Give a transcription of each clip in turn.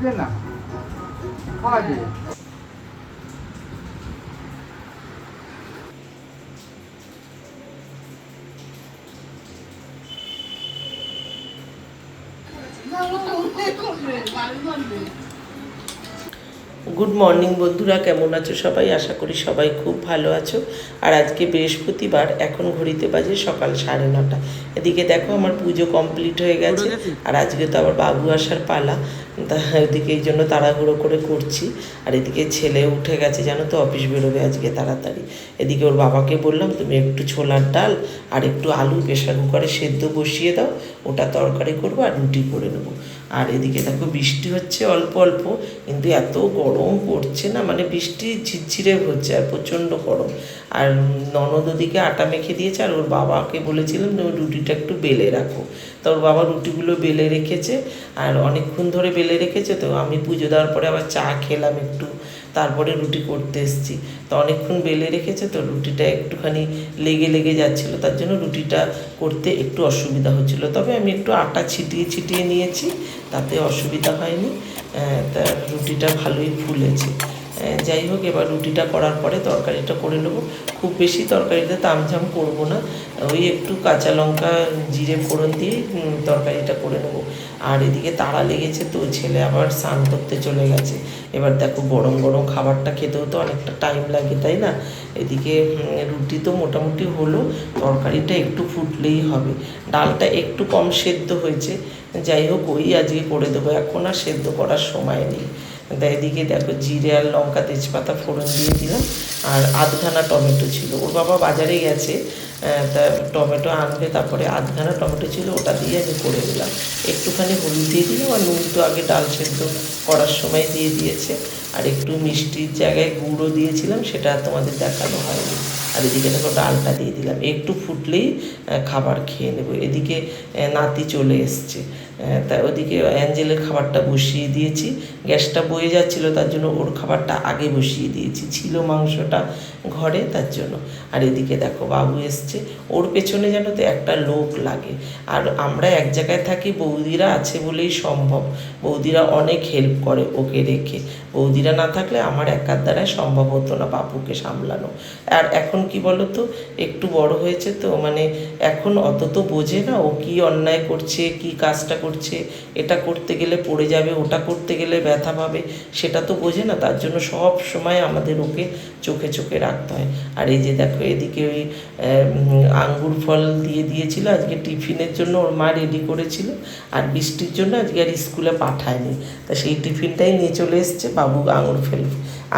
দিতে না? খাওয়া দিয়ে গুড মর্নিং বন্ধুরা কেমন আছো সবাই? আশা করি সবাই খুব ভালো আছো। আর আজকে বৃহস্পতিবার এখন ঘড়িতে বাজে সকাল সাড়ে নটা। এদিকে দেখো আমার পুজো কমপ্লিট হয়ে গেছে। আর আজকে তো আবার বাবু আসার পালা। তা এদিকে এই জন্য তাড়াহুড়ো করে করছি। আর এদিকে ছেলে উঠে গেছে জানো তো অফিস বেরোবে আজকে তাড়াতাড়ি। এদিকে ওর বাবাকে বললাম তুমি একটু ছোলার ডাল আর একটু আলু প্রেশার কুকারে সেদ্ধ বসিয়ে দাও। ওটা তরকারি করব আর রুটি করে নেব। আর এদিকে দেখো বৃষ্টি হচ্ছে অল্প অল্প, কিন্তু এত গরম পড়ছে না মানে বৃষ্টি ঝিরঝিরে হচ্ছে আর প্রচণ্ড গরম। আর ননদ ওদিকে আটা মেখে দিয়েছে, আর ওর বাবাকে বলেছিলাম যে রুটিটা একটু বেলে রাখো। তো ওর বাবা রুটিগুলো বেলে রেখেছে আর অনেকক্ষণ ধরে বেলে রেখেছে, তো আমি পুজো দেওয়ার পরে আবার চা খেলাম একটু, তারপরে রুটি করতে এসেছি। তো অনেকক্ষণ বেলে রেখেছে, তো রুটিটা একটুখানি লেগে লেগে যাচ্ছিল, তার জন্য রুটিটা করতে একটু অসুবিধা হচ্ছিল। তবে আমি একটু আটা ছিটিয়ে ছিটিয়ে নিয়েছি, তাতে অসুবিধা হয়নি তা রুটিটা ভালোই ফুলেছে। যাই হোক, এবার রুটিটা করার পরে তরকারিটা করে নেব। খুব বেশি তরকারিতে তামঝাম করব না। ওই একটু কাঁচা লঙ্কা, জিরে ফোড়ন দিয়ে তরকারিটা করে নেব। আর এদিকে তাড়া লেগেছে তো, ছেলে আবার স্নান করতে চলে গেছে। এবার দেখো, গরম গরম খাবারটা খেতেও তো অনেকটা টাইম লাগে, তাই না? এদিকে রুটি তো মোটামুটি হলো, তরকারিটা একটু ফুটলেই হবে। ডালটা একটু কম সেদ্ধ হয়েছে। যাই হোক, ওই আজকে করে দেবো। এখন আর সেদ্ধ করার সময় নেই। এদিকে দেখো জিরে আর লঙ্কা, তেজপাতা ফোড়ন দিয়ে দিলাম। আর আধখানা টমেটো ছিল। ওর বাবা বাজারে গেছে তা টমেটো আনবে, তারপরে আধখানা টমেটো ছিল, ওটা দিয়ে আমি করে দিলাম। একটুখানি হলুদ দিয়ে দিলাম, আর নুন তো আগে ডাল সেদ্ধ করার সময় দিয়ে দিয়েছে। আর একটু মিষ্টির জায়গায় গুঁড়ো দিয়েছিলাম, সেটা তোমাদের দেখানো হয়নি। আর এদিকে দেখো ডালটা দিয়ে দিলাম। একটু ফুটলেই খাবার খেয়ে নেব। এদিকে নাতি চলে এসছে। তা ওদিকে অ্যাঞ্জেলের খাবারটা বসিয়ে দিয়েছি। গ্যাসটা বয়ে যাচ্ছিল, তার জন্য ওর খাবারটা আগে বসিয়ে দিয়েছি। ছিল মাংসটা ঘরে, তার জন্য। আর এদিকে দেখো, বাবু এসছে। ওর পেছনে যেন তো একটা লোক লাগে। আর আমরা এক জায়গায় থাকি, বৌদিরা আছে বলেই সম্ভব। বৌদিরা অনেক হেল্প করে ওকে রেখে। বৌদিরা না থাকলে আমার একার দ্বারাই সম্ভব হতো না বাপুকে সামলানো। আর এখন কি বলো তো একটু বড় হয়েছে তো মানে এখন অত তো বোঝে না ও কি অন্যায় করছে, কি কাজটা করছে এটা করতে গেলে পড়ে যাবে, ওটা করতে গেলে ব্যথা পাবে, সেটা তো বোঝে না, তার জন্য সব সময় আমাদের ওকে চোখে চোখে রাখতে হয়। আর এই যে দেখো, এদিকে ওই আঙ্গুর ফল দিয়ে দিয়েছিল, আজকে টিফিনের জন্য ওর মা রেডি করেছিল, আর বৃষ্টির জন্য আজকে আর স্কুলে পাঠায়নি। তা সেই টিফিনটাই নিয়ে চলে এসছে, বাবু আঙুর ফেল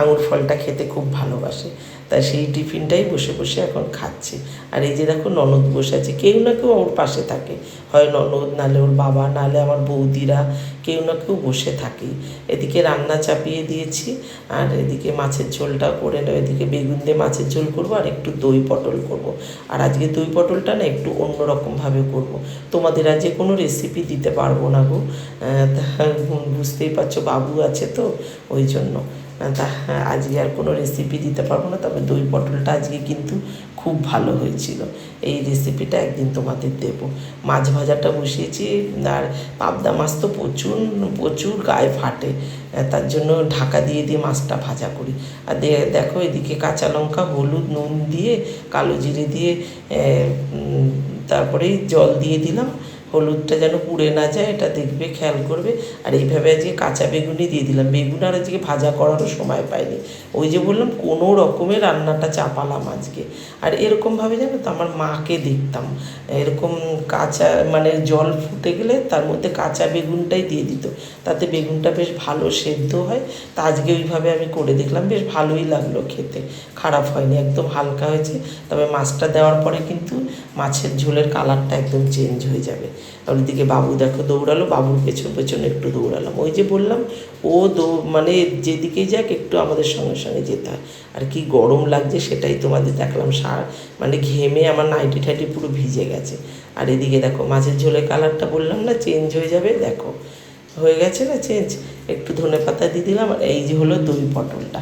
আঙুর ফলটা খেতে খুব ভালোবাসে। তাই সেই টিফিনটাই বসে বসে এখন খাচ্ছে। আর এই যে দেখো ননদ বসে আছে, কেউ না কেউ ওর পাশে থাকে। হয় ননদ, নালে ওর বাবা, নালে আমার বৌদিরা, কেউ না কেউ বসে থাকেই এদিকে রান্না চাপিয়ে দিয়েছি, আর এদিকে মাছের ঝোলটা করে নেব। এদিকে বেগুন দিয়ে মাছের ঝোল করব, আর একটু দই পটল করব। আর আজকে দই পটলটা না একটু অন্যরকমভাবে করব। তোমাদের আজকে কোনো রেসিপি দিতে পারব না গো। বুঝতেই পারছ, বাবু আছে তো, ওই জন্য। তা আজকে আর কোনো রেসিপি দিতে পারব না। তবে দই পটলটা আজকে কিন্তু খুব ভালো হয়েছিল। এই রেসিপিটা একদিন তোমাদের দেব। মাছ ভাজাটা বসিয়েছি, আর পাবদা মাছ তো প্রচুর প্রচুর গায়ে ফাটে। তার জন্য ঢাকা দিয়ে দিয়ে মাছটা ভাজা করি। আর দেখো এদিকে কাঁচা লঙ্কা, হলুদ, নুন দিয়ে, কালো জিরে দিয়ে তারপরেই জল দিয়ে দিলাম। হলুদটা যেন পুড়ে না যায়, এটা দেখবে, খেয়াল করবে। আর এইভাবে আজকে কাঁচা বেগুনই দিয়ে দিলাম। বেগুন আর আজকে ভাজা করারও সময় পাইনি। ওই যে বললাম, কোনো রকমের রান্নাটা চাপালাম আজকে। আর এরকমভাবে জানো তো, আমার মাকে দেখতাম। এরকম কাঁচা মানে জল ফুটে গেলে তার মধ্যে কাঁচা বেগুনটাই দিয়ে দিত। তাতে বেগুনটা বেশ ভালো সেদ্ধ হয়। তা আজকে ওইভাবে আমি করে দেখলাম, বেশ ভালোই লাগল খেতে। খারাপ হয়নি, একদম হালকা হয়েছে। তবে মাছটা দেওয়ার পরে কিন্তু মাছের ঝোলের কালারটা একদম চেঞ্জ হয়ে যাবে। আর ওইদিকে বাবু দেখো দৌড়ালো, বাবুর পেছন পেছন একটু দৌড়ালাম। ওই যে বললাম, ও দৌ মানে যেদিকেই যাক একটু আমাদের সঙ্গে সঙ্গে যেতে হয়। আর কি গরম লাগছে সেটাই তোমাদের দেখলাম। সার মানে ঘেমে আমার নাইটি ঠাইটি পুরো ভিজে গেছে। আর এদিকে দেখো মাছের ঝোলের কালারটা বললাম না চেঞ্জ হয়ে যাবে, দেখো। হয়ে গেছে না চেঞ্জ একটু ধনে পাতা দিয়ে দিলাম, আর এই যে হলো দই পটলটা।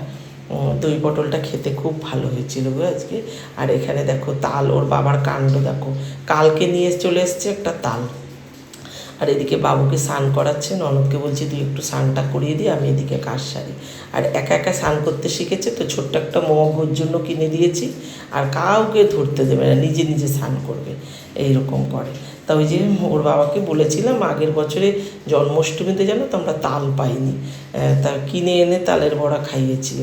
দই পটলটা খেতে খুব ভালো হয়েছিল গো আজকে। আর এখানে দেখো তাল, ওর বাবার কাণ্ড দেখো। কালকে নিয়ে চলে এসছে একটা তাল। আর এদিকে বাবুকে স্নান করাচ্ছে, ননদকে বলছি, তুই একটু স্নানটা করিয়ে দিই আমি এদিকে কাজ সারি। আর একা একা স্নান করতে শিখেছে, তো ছোট্ট একটা মগ ওর জন্য কিনে দিয়েছি। আর কাউকে ধরতে দেবে না, নিজে নিজে স্নান করবে। এইরকম করে। তা ওই যে ওর বাবাকে বলেছিলাম, আগের বছরে জন্মাষ্টমীতে জানো তো আমরা তাল পাইনি। তা কিনে এনে তালের বড়া খাইয়েছি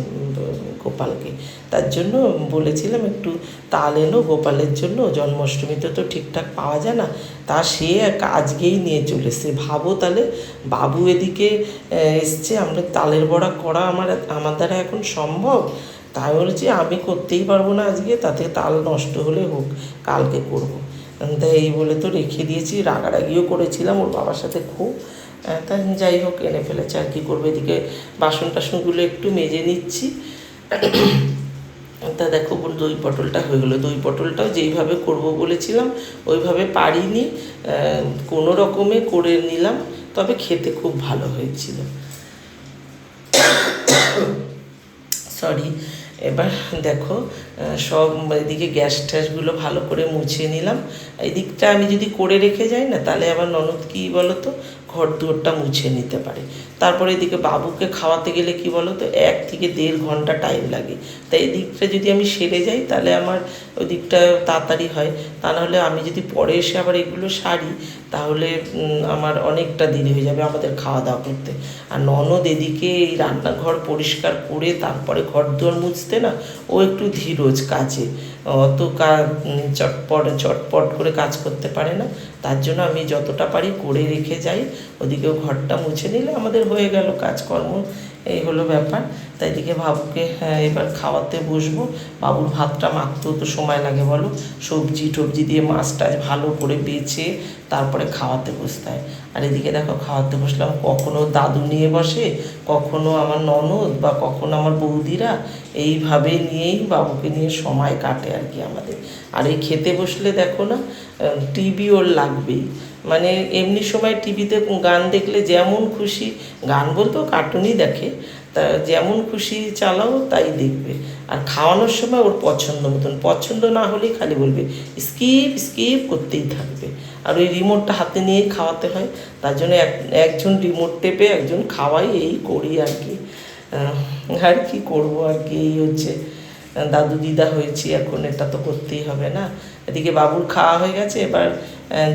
গোপালকে। তার জন্য বলেছিলাম, একটু তাল এনো গোপালের জন্য, জন্মাষ্টমীতে তো ঠিকঠাক পাওয়া যায় না। তা সে এক আজকেই নিয়ে চলে এসছে। ভাবো তাহলে, বাবু এদিকে এসছে। আমরা তালের বড়া করা আমার আমার দ্বারা এখন সম্ভব। তাই বলেছি, আমি করতেই পারব না আজকে, তাতে তাল নষ্ট হলে হোক, কালকে করব। তাই এই বলে তো রেখে দিয়েছি, রাগারাগিও করেছিলাম, ওর বাবার সাথে খুব তা যাই হোক, এনে ফেলেছে আর কি করব, এদিকে বাসন টাসনগুলো একটু মেজে নিচ্ছি। তা দেখো দই পটলটা হয়ে গেলো। দই পটলটাও যেইভাবে করব বলেছিলাম, ওইভাবে পারিনি কোনো রকমে করে নিলাম, তবে খেতে খুব ভালো হয়েছিল। সরি এবার দেখো সব এদিকে গ্যাস ট্যাসগুলো ভালো করে মুছে নিলাম। এই দিকটা আমি যদি করে রেখে যাই না, তাহলে আবার ননদ কী বলো তো ঘর দুয়ারটা মুছে নিতে পারে। তারপরে এদিকে বাবুকে খাওয়াতে গেলে কি বলো তো এক থেকে দেড় ঘণ্টা টাইম লাগে। তাই এই দিকটা যদি আমি সেরে যাই, তাহলে আমার ওই দিকটা তাড়াতাড়ি হয়। তা নাহলে আমি যদি পরে এসে আবার এগুলো সারি তাহলে আমার অনেকটা দেরি হয়ে যাবে আমাদের খাওয়া দাওয়া করতে। আর ননদ এদিকে এই রান্নাঘর পরিষ্কার করে তারপরে ঘর দুয়ার মুছতে না, ও একটু ধীরজ কাজে। অত কা চটপট চটপট করে কাজ করতে পারে না। তার জন্য আমি যতটা পারি করে রেখে যাই। ওদিকেও ঘরটা মুছে নিলে আমাদের হয়ে গেল কাজকর্ম। এই হলো ব্যাপার। তাই দিকে বাবুকে হ্যাঁ, এবার খাওয়াতে বসবো। বাবুর ভাতটা মাখতেও তো সময় লাগে বলো। সবজি টবজি দিয়ে মাছ টাছ ভালো করে বেছে তারপরে খাওয়াতে বসতে হয়। আর এদিকে দেখো খাওয়াতে বসলাম। কখনো দাদু নিয়ে বসে কখনো আমার ননদ বা কখনো আমার বৌদিরা এইভাবে নিয়েই বাবুকে নিয়ে সময় কাটে আর কি আমাদের। আর এই খেতে বসলে দেখো না টিভি ওর লাগবেই। মানে এমনি সময় টিভিতে গান দেখলে যেমন খুশি, গান বলতেও কার্টুনই দেখে, তা যেমন খুশি চালাও তাই দেখবে। আর খাওয়ানোর সময় ওর পছন্দ মতন, পছন্দ না হলেই খালি বলবে, স্কিপ স্কিপ করতেই থাকবে। আর ওই রিমোটটা হাতে নিয়ে খাওয়াতে হয়, তার জন্য এক, একজন রিমোট টেপে একজন খাওয়াই এই করি আর কি। আর কি করব আর কি, এই হচ্ছে, দাদু দিদা হয়েছি, এখন এটা তো করতেই হবে না। এদিকে বাবুর খাওয়া হয়ে গেছে এবার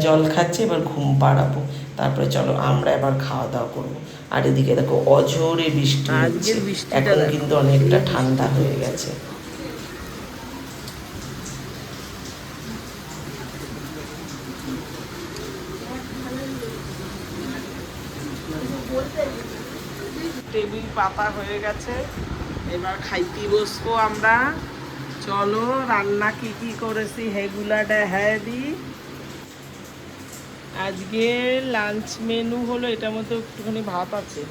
জল খাচ্ছে এবার ঘুম পাড়াবো। তারপরে চলো আমরা এবার খাওয়া দাওয়া করব। আর এদিকে দেখো অঝোরে বৃষ্টি হচ্ছে। এখন কিন্তু অনেকটা ঠান্ডা হয়ে গেছে। টেবিল পাতা হয়ে গেছে। এবার খাইতে বসবো আমরা। চলো, রান্না কি কি করেছি হেগুলাটা হ্যাঁ দি আজকে লাঞ্চ মেনু হলো, এটার মধ্যে একটুখানি ভাত আছে।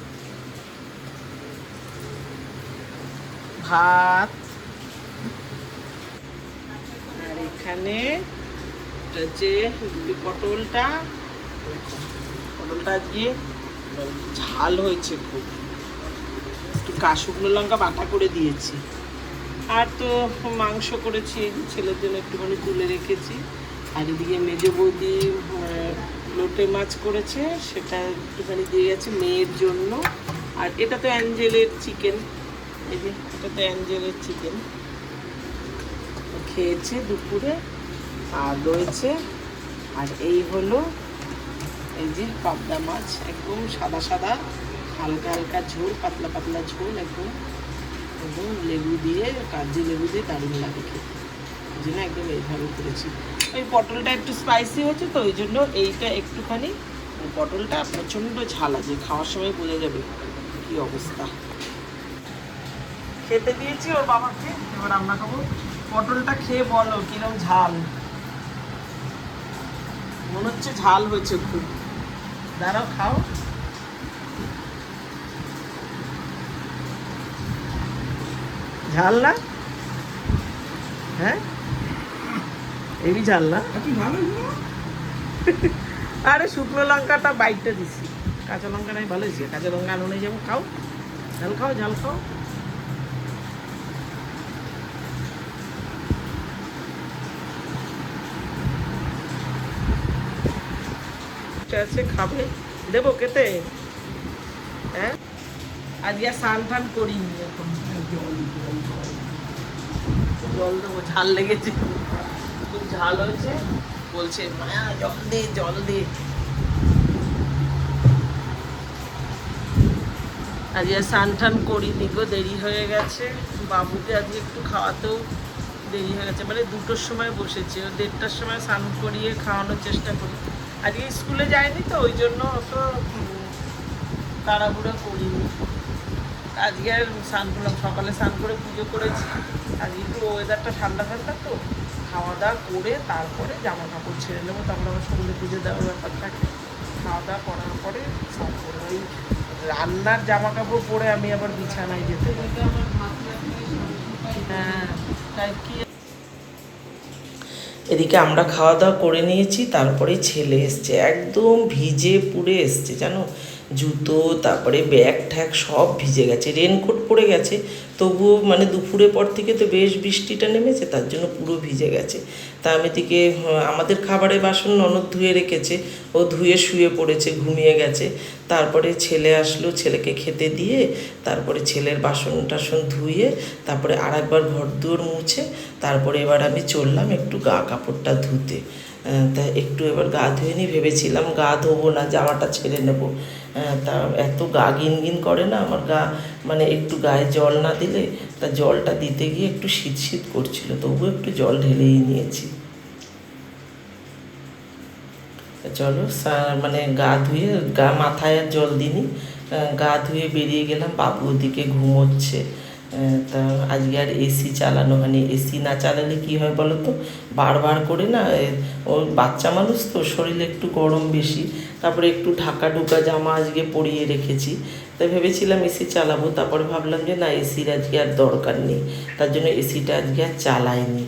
ভাত। আর এখানে যে পটলটা। পটলটা আজকে ঝাল হয়েছে খুব। একটু কা শুকনো লঙ্কা বাটা করে দিয়েছি। আর তো মাংস করেছি, ছেলের জন্য একটুখানি তুলে রেখেছি। আর এদিকে মেজো বৌদি লোটে মাছ করেছে, সেটা একটুখানি দিয়ে গেছে মেয়ের জন্য। আর এটা তো অ্যাঞ্জেলের চিকেন। এই যে, এটা তো অ্যাঞ্জেলের চিকেন। খেয়েছে দুপুরে, আর রয়েছে। আর এই হলো, এই যে পাবদা মাছ, একদম সাদা সাদা, হালকা হালকা ঝোল, পাতলা পাতলা ঝোল, একদম। একদম লেবু দিয়ে কাগজি লেবু দিয়ে দারুণ লাগে খেতে ওই একদম এইভাবে করেছি। ওই পটলটা একটু স্পাইসি হচ্ছে তো, ওই জন্য এইটা একটুখানি পটলটা প্রচণ্ড ঝাল আছে, খাওয়ার সময় বোঝা যাবে কি অবস্থা। খেতে দিয়েছি ওর বাবাকে, এবার রান্না খাব। পটলটা খেয়ে বলো, কিরম ঝাল? মনে হচ্ছে ঝাল হয়েছে খুব। দাঁড়াও, খাও। ঝাল না? হ্যাঁ? এবি ঝাল না? আরে শুকনো লঙ্কাটা বাইটটা দিছি কাঁচা লঙ্কা নাই ভালো হয়েছে কাঁচা লঙ্কা আনো নিয়ে যাব খাও। ঝাল খাও ঝাল খাও। আছে? খাবে। দেবো কেতে হ্যাঁ? আজকে আর স্নান টান করিনি এখন। জল দেবো, ঝাল লেগেছে। খুব ঝাল হয়েছে। বলছে, মায়া, জল দে জল দে। আজকে স্নান টান করিনি গো, দেরি হয়ে গেছে। বাবুকে আজকে একটু খাওয়াতেও দেরি হয়ে গেছে। মানে দুটোর সময় বসেছে, ও দেড়টার সময় স্নান করিয়ে খাওয়ানোর চেষ্টা করি। আজকে স্কুলে যায়নি তো, ওই জন্য অত তাড়াহুড়ো করিনি। আজকে আর স্নান করলাম, সকালে স্নান করে পুজো করেছি। আজকে একটু ওয়েদারটা ঠান্ডা ঠান্ডা তো খাওয়া দাওয়া করে তারপরে জামা কাপড় ছেড়ে নেব তারপরে আবার সন্ধ্যে পুজো দেওয়ার ব্যাপার থাকে। খাওয়া দাওয়া করার পরে স্নান করব ওই রান্নার জামা কাপড় পরে আমি আবার বিছানায় যেতে হ্যাঁ তাই কি? এদিকে আমরা খাওয়া দাওয়া করে নিয়েছি, তারপরে ছেলে এসছে, একদম ভিজে পুড়ে এসছে, জানো? জুতো, তারপরে ব্যাগ ঠ্যাগ সব ভিজে গেছে রেনকোট পরে গেছে। তবুও মানে দুপুরের পর থেকে তো বেশ বৃষ্টিটা নেমেছে, তার জন্য পুরো ভিজে গেছে। তা আমি দিকে আমাদের খাবারের বাসন ননদ ধুয়ে রেখেছে, ও ধুয়ে শুয়ে পড়েছে, ঘুমিয়ে গেছে। তারপরে ছেলে আসলো, ছেলেকে খেতে দিয়ে, তারপরে ছেলের বাসন টাসন ধুয়ে, তারপরে আর একবার ঘর দুয়ার মুছে, তারপরে এবার আমি চললাম একটু গা কাপড়টা ধুতে। তা একটু এবার গা ধুয়ে নিই ভেবেছিলাম গা ধোবো না জামাটা ছেড়ে নেব। তা এত গা গিন গিন করে না আমার গা মানে একটু গায়ে জল না দিলে তা জলটা দিতে গিয়ে একটু শীত শীত করছিল তবুও একটু জল ঢেলেই নিয়েছি। চলো মানে গা ধুয়ে গা মাথায় আর জল আহ, গা ধুয়ে বেরিয়ে গেলাম বাবু ওদিকে ঘুমোচ্ছে। তা আজকে আর এসি চালানো হয়নি। এসি না চালালে কি হয় বলো তো? বারবার করে না এ, ও বাচ্চা মানুষ তো শরীরে একটু গরম বেশি। তারপরে একটু ঢাকা ঢুকা জামা আজকে পরিয়ে রেখেছি। তাই ভেবেছিলাম এসি চালাবো তারপরে ভাবলাম যে না এসির আজকে আর দরকার নেই। তার জন্য এসিটা আজকে আর চালাইনি।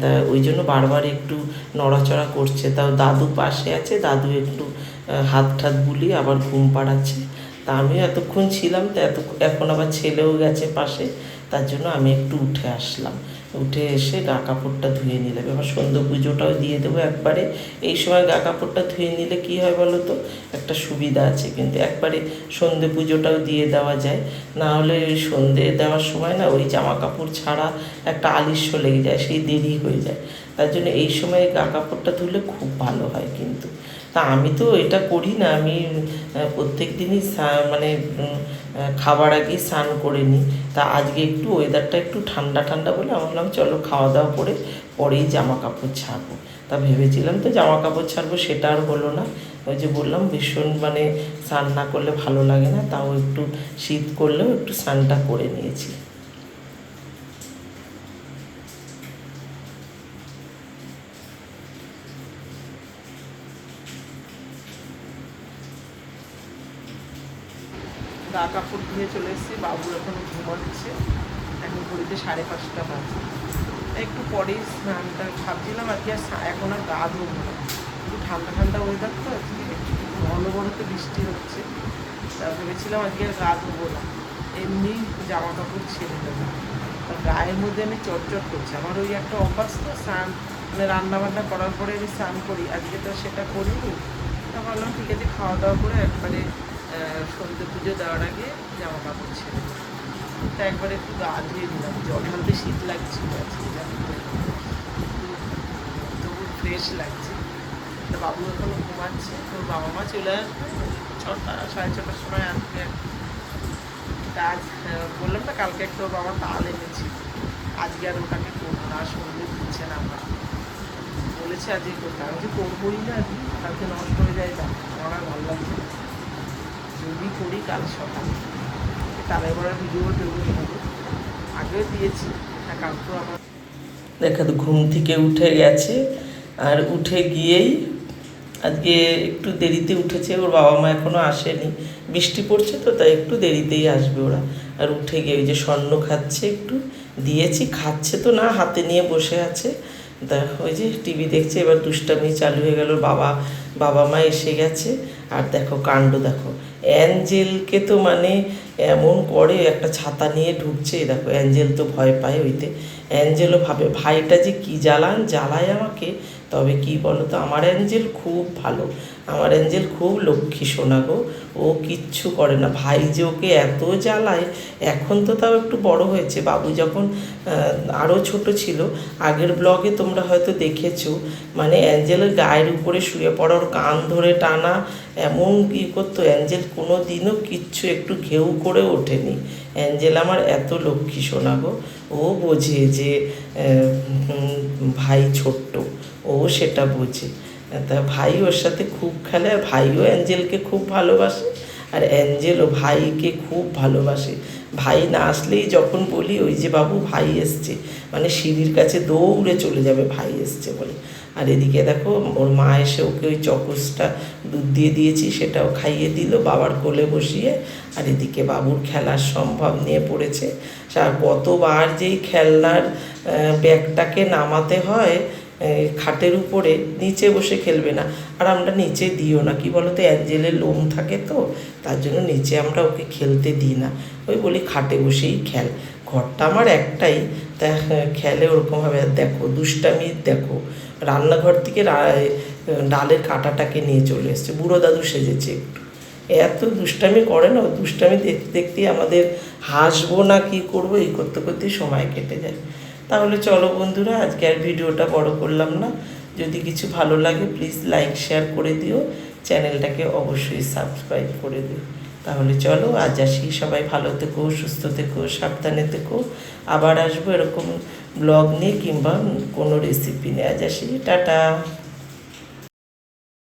তা ওই জন্য বারবার একটু নড়াচড়া করছে। তাও দাদু পাশে আছে দাদু একটু হাত ঠাত বুলিয়ে আবার ঘুম পাড়াচ্ছে। তা আমি এতক্ষণ ছিলাম, তো এত এখন আবার ছেলেও গেছে পাশে, তার জন্য আমি একটু উঠে আসলাম। উঠে এসে গা কাপড়টা ধুয়ে নিলাম। এবার সন্ধ্যে পুজোটাও দিয়ে দেবো একবারে। এই সময় গা কাপড়টা ধুয়ে নিলে কি হয় বলো তো? একটা সুবিধা আছে, কিন্তু একবারে সন্ধে পুজোটাও দিয়ে দেওয়া যায়। না হলে ওই সন্ধে দেওয়ার সময় না ওই জামা কাপড় ছাড়া একটা আলিস্য লেগে যায়, সেই দেরি হয়ে যায়। তার জন্য এই সময় গা কাপড়টা ধুলে খুব ভালো হয় কিন্তু। তা আমি তো এটা করি না, আমি প্রত্যেক দিনই মানে খাবার আগে স্নান করে নিই। তা আজকে একটু ওয়েদারটা একটু ঠান্ডা ঠান্ডা বলে আমি বললাম চলো খাওয়া দাওয়া করে পরেই জামা কাপড় ছাড়বো। তা ভেবেছিলাম তো জামা কাপড় ছাড়বো, সেটা আর হলো না। ওই যে বললাম, ভীষণ মানে স্নান না করলে ভালো লাগে না, তাও একটু শীত করলেও একটু স্নানটা করে নিয়েছি। গা কাপড় ধুয়ে চলে এসেছি, বাবু এখন ঘুমাচ্ছে। এখন ঘড়িতে সাড়ে পাঁচটা বাজে। একটু পরেই স্নানটা ভাবছিলাম আজকে আর এখন আর গা ধোবো না। একটু ঠান্ডা ঠান্ডা ওয়েদার তো, আজকে তো বৃষ্টি হচ্ছে। তা ভেবেছিলাম আজকে আর গা ধোবো না। এমনি জামা কাপড় ছেড়ে দেবো। আর গায়ের মধ্যে আমি চটচট করছি। আমার ওই একটা অভ্যাস তো, স্নান মানে রান্নাবান্না করার পরে আমি স্নান করি। আজকে তো সেটা করিনি। তা ভাবলাম ঠিক আছে, খাওয়া দাওয়া করে একবারে সন্ধ্যে পুজো দেওয়ার আগে জামা কাপড় ছেড়ে তা একবারে একটু গা ধুয়ে দিলাম জল ঢালতে শীত লাগছিল আজকে তো। তবু ফ্রেশ লাগছে। তো বাবু এখনও ঘুমাচ্ছে। তোর বাবা মা চলে আসবে ছটা, সাড়ে ছটার সময় আসবে। তা আজ বললাম না কালকে একটা বাবা তাল এনেছি। আজকে আর ওটাকে করব না সন্ধ্যে দিচ্ছে না আমার বলেছে আজকে করতে আমি যে করবোই না, কালকে নষ্ট হয়ে যায় তা আমার আর ভালো লাগছে না। যদি করি, কাল সকালে। তার এবার ভিডিও দেবো দেবো আগেও দিয়েছি কালকেও আমার দেখা, তো ঘুম থেকে উঠে গেছে, আর উঠে গিয়েই আজকে একটু দেরিতে উঠেছে, ওর বাবা মা এখনও আসেনি। বৃষ্টি পড়ছে তো, তাই একটু দেরিতেই আসবে ওরা। আর উঠে গিয়ে ওই যে স্বর্ণ খাচ্ছে একটু, দিয়েছি, খাচ্ছে তো না, হাতে নিয়ে বসে আছে। তা ওই যে টিভি দেখছে, এবার দুষ্টামি চালু হয়ে গেল, বাবা বাবা মা এসে গেছে। আর দেখো, কাণ্ড দেখো। অ্যাঞ্জেলকে তো মানে এমন করে, একটা ছাতা নিয়ে ঢুকছে দেখো, অ্যাঞ্জেল তো ভয় পায় ওইতে। অ্যাঞ্জেলও ভাবে, ভাইটা যে কি জ্বালান, জ্বালায় আমাকে, তবে কি বলো তো আমার অ্যাঞ্জেল খুব ভালো। আমার অ্যাঞ্জেল খুব লক্ষ্মী সোনা গো। ও কিচ্ছু করে না। ভাই যে ওকে এত জ্বালায়, এখন তো তাও একটু বড় হয়েছে। বাবু যখন আরও ছোট ছিল, আগের ব্লগে তোমরা হয়তো দেখেছ মানে অ্যাঞ্জেলের গায়ের উপরে শুয়ে পড়া, ওর কান ধরে টানা, এমন কী করতো? অ্যাঞ্জেল কোনো দিনও কিচ্ছু একটু ঘেউ করে ওঠেনি। অ্যাঞ্জেল আমার এত লক্ষ্মী সোনা গো। ও বোঝে যে ভাই ছোট্ট। ও সেটা বোঝে। তা ভাই ওর সাথে খুব খেলে, আর ভাইও অ্যাঞ্জেলকে খুব ভালোবাসে, আর অ্যাঞ্জেলও ভাইকে খুব ভালোবাসে। ভাই না আসলেই যখন বলি, ওই যে বাবু, ভাই এসছে। মানে সিঁড়ির কাছে দৌড়ে চলে যাবে, ভাই এসছে বলে। আর এদিকে দেখো, ওর মা এসে ওকে ওই চকসটা দুধ দিয়ে দিয়েছি, সেটাও খাইয়ে দিল বাবার কোলে বসিয়ে। আর এদিকে বাবুর খেলার সম্ভব নিয়ে পড়েছে। আর কতবার যেই খেলনার ব্যাগটাকে নামাতে হয় খাটের উপরে নিচে বসে খেলবে না। আর আমরা নিচে দিও না কি বলতো অ্যাঞ্জেলের লোম থাকে তো তার জন্য নিচে আমরা ওকে খেলতে দিই না। ওই বলি খাটে বসেই খেল। ঘরটা আমার একটাই তা হ্যাঁ, খেলে ওরকমভাবে। দেখো দুষ্টামি দেখো রান্নাঘর থেকে ডালের কাঁটাটাকে নিয়ে চলে এসছে। বুড়ো দাদু সেজেছে একটু। এত দুষ্টামি করে না দুষ্টামি দেখতে দেখতেই আমাদের হাসবো না কি করব এই করতে করতেই সময় কেটে যায়। তাহলে চলো বন্ধুরা, আজকে আর ভিডিওটা বড় করলাম না। যদি কিছু ভালো লাগে প্লিজ লাইক শেয়ার করে দিও। চ্যানেলটাকে অবশ্যই সাবস্ক্রাইব করে দিও। তাহলে চলো, আজ আসি। সবাই ভালো থেকো, সুস্থ থেকো, সাবধানে থেকো। আবার আসব এরকম ব্লগ নিয়ে কিংবা কোনো রেসিপি নিয়ে। আজ আসি। টাটা!